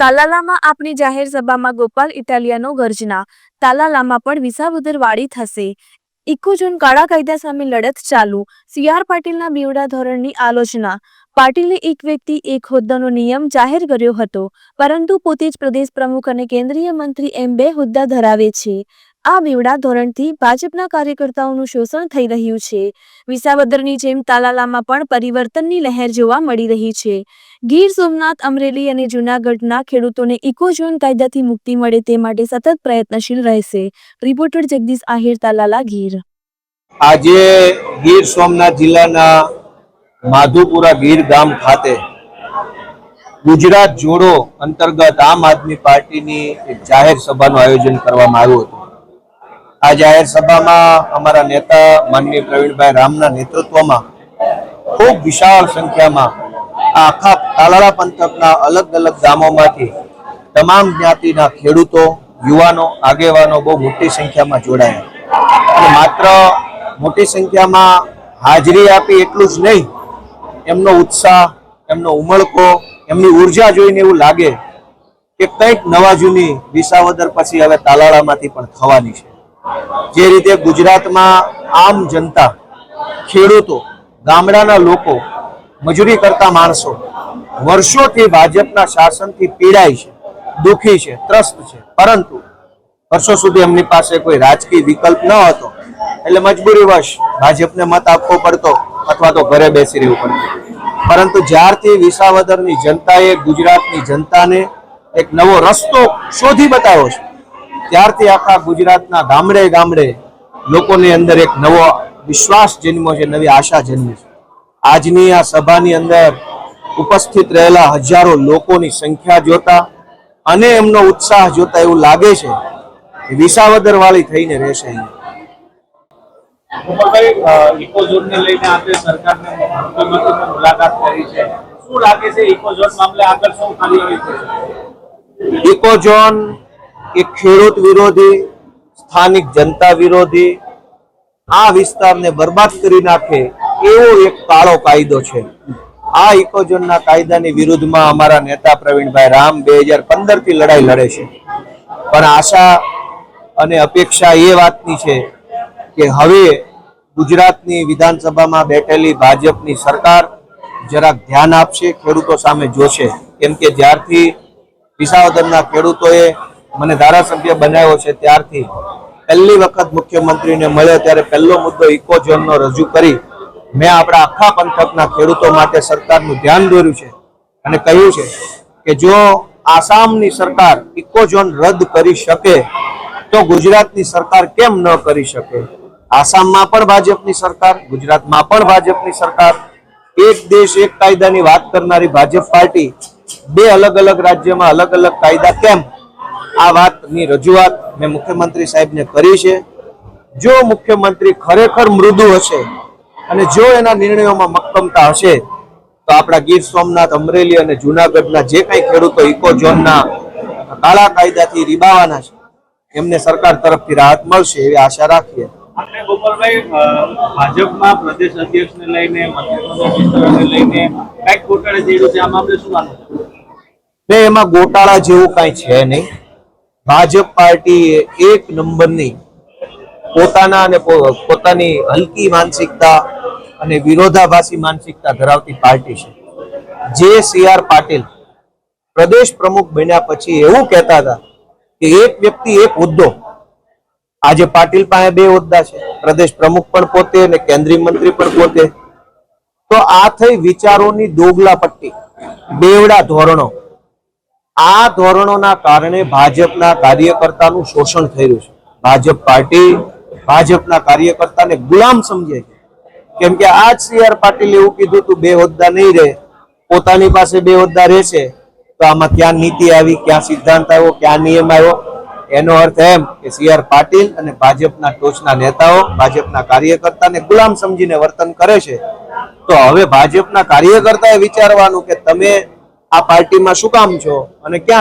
તાલાલામાં આપની જાહેર સભામાં ગોપાલ ઇટાલિયાનો ગર્જના. તાલાલામાં પણ વિસાવદર વાળી થશે ઇકોઝોન કાળા કાયદા સામે લડત ચાલુ. સીઆર પાટીલના બીવડા ધોરણની આલોચના. પાટીલે એક વ્યક્તિ, એક હોદ્દાનો નિયમ જાહેર કર્યો હતો. પરંતુ પોતે જ પ્રદેશ પ્રમુખ અને કેન્દ્રીય મંત્રી એમ બે હોદ્દા ધરાવે છે. આ બેવડા ધોરણથી ભાજપના કાર્યકર્તાઓનું શોષણ થઈ રહ્યું છે. વિસાવદરની જેમ તાલાલામાં પણ પરિવર્તનની લહેર જોવા મળી રહી છે. ગીર સોમનાથ, અમરેલી અને જૂનાગઢના ખેડૂતોને ઇકોઝોન કાયદાથી મુક્તિ મળે તે માટે સતત પ્રયત્નશીલ રહેશે. રિપોર્ટર જગદીશ આહિર, તાલાલા ગીર. આજે ગીર સોમનાથ જિલ્લાના માધુપુરા ગીર ગામ ખાતે ગુજરાત જોડો અંતર્ગત આમ આદમી પાર્ટીની જાહેર સભાનું આયોજન કરવામાં આવ્યું હતું. આ જાહેર સભામાં અમારા નેતા માનનીય પ્રવીણભાઈ રામના નેતૃત્વમાં ખૂબ વિશાળ સંખ્યામાં આખા તાલાળા પંથકના અલગ અલગ ગામોમાંથી તમામ જ્ઞાતિના ખેડૂતો, યુવાનો, આગેવાનો બહુ મોટી સંખ્યામાં જોડાયા. અને માત્ર મોટી સંખ્યામાં હાજરી આપી એટલું જ નહીં, એમનો ઉત્સાહ, એમનો ઉમળકો, એમની ઊર્જા જોઈને એવું લાગે કે કંઈક નવા જૂની વિસાવદર પછી હવે તાલાળામાંથી પણ થવાની છે. જે રીતે ગુજરાતમાં આમ જનતા, ખેડૂતો, ગામડાના લોકો મજૂરી કરતા માણસો વર્ષોથી ભાજપના શાસનથી પીડાય છે, દુઃખી છે, ત્રસ્ત છે. પરંતુ વર્ષો સુધી એમની પાસે કોઈ રાજકીય વિકલ્પ ન હતો. એટલે મજબૂરીવશ ભાજપને મત આપવો પડતો અથવા તો ઘરે બેસી રહેવું પડતું. પરંતુ જ્યારથી વિસાવદરની જનતાએ ગુજરાતની જનતાને એક નવો રસ્તો શોધી બતાવ્યો છે ત્યારથી આખા ગુજરાતના ગામડે ગામડે લોકોની અંદર એક નવો વિશ્વાસ જન્મ્યો છે નવી આશા જન્મી છે. આજની આ સભાની અંદર ઉપસ્થિત રહેલા હજારો લોકોની સંખ્યા જોતા અને એમનો ઉત્સાહ જોતા એવું લાગે છે કે વિસાવદર વાળી થઈને રહેશે અહીંયા. ઇકોઝોન એ ખેડૂત વિરોધી, સ્થાનિક જનતા વિરોધી, આ વિસ્તારને બરબાદ કરી નાખે એવો એક કાળો કાયદો છે. આ ઇકોઝોનના કાયદાની વિરુદ્ધમાં અમારા નેતા પ્રવીણભાઈ રામ બે હજાર પંદરથી લડાઈ લડે છે. પણ આશા અને અપેક્ષા એ વાતની છે કે હવે ગુજરાતની વિધાનસભામાં બેઠેલી ભાજપની સરકાર જરાક ધ્યાન આપશે, ખેડૂતો સામે જોશે. કેમ કે જ્યારથી વિસાવદરના ખેડૂતોએ મને ધારાસભ્ય બનાવ્યો છે ત્યારથી પહેલી વખત મુખ્યમંત્રીને મળ્યો, ત્યારે પહેલો મુદ્દો ઇકોઝોનનો રજૂ કરી મેં આપણા આખા પંથકના ખેડૂતો માટે સરકારનું ધ્યાન દોર્યું છે અને કહ્યું છે કે જો આસામની સરકાર ઇકોઝોન રદ કરી શકે, તો ગુજરાતની સરકાર કેમ ન કરી શકે? આસામમાં પણ ભાજપની સરકાર, ગુજરાતમાં પણ ભાજપની સરકાર. એક દેશ એક કાયદાની વાત કરનારી ભાજપ પાર્ટી બે અલગ અલગ રાજ્યમાં અલગ અલગ કાયદા કેમ આ વાતની રજૂઆત મેં મુખ્યમંત્રી સાહેબને કરી છે. જો મુખ્યમંત્રી ખરેખર મૃદુ હશે અને જો એના નિર્ણયોમાં મક્કમતા હશે તો આપણા ગીર સોમનાથ અમરેલી અને જુનાગઢના જે કંઈ ખેડૂતો ઇકોઝોનના કાળા કાયદાથી રીબાવાના છે એમને સરકાર તરફથી રાહત મળશે એવી આશા રાખીએ. આપણે ગોપાલભાઈ ભાજપમાં પ્રદેશ અધ્યક્ષને લઈને લઈને કંઈક ગોટાળે થઈ છે? આ મામલે શું માનવું એમાં ગોટાળા જેવું કાંઈ છે નહીં. ભાજપ પાર્ટી એક નંબરની પોતાના અને પોતાની હલકી માનસિકતા અને વિરોધાભાસી માનસિકતા ધરાવતી પાર્ટી છે. જે સી આર પાટીલ પ્રદેશ પ્રમુખ બન્યા પછી એવું કહેતા હતા કે એક વ્યક્તિ, એક હોદ્દો. આજે પાટીલ પાસે બે હોદ્દા છે. પ્રદેશ પ્રમુખ પણ પોતે અને કેન્દ્રીય મંત્રી પણ પોતે. તો આ થઈ વિચારોની દોગલા પટ્ટી બેવડા ધોરણો. આ ધોરણોના કારણે ભાજપના કાર્યકર્તાનું શોષણ થઈ રહ્યું છે. ભાજપ પાર્ટી ભાજપના કાર્યકર્તાને ગુલામ સમજે છે. કેમ કે આજ સી આર પાટીલ એવું કીધું તું બે હોદ્દા નહીં રહે, પોતાની પાસે બે હોદ્દા રહેશે, તો આમાં ક્યાં નીતિ આવી, ક્યાં સિદ્ધાંત આવ્યો, ક્યાં નિયમ આવ્યો? એનો અર્થ એમ કે સી આર પાટીલ અને ભાજપના ટોચના નેતાઓ ભાજપના કાર્યકર્તાને ગુલામ સમજીને વર્તન કરે છે. તો હવે ભાજપના કાર્યકર્તાએ વિચારવાનું કે તમે આ પાર્ટીમાં શું કામ છો? અને ક્યાં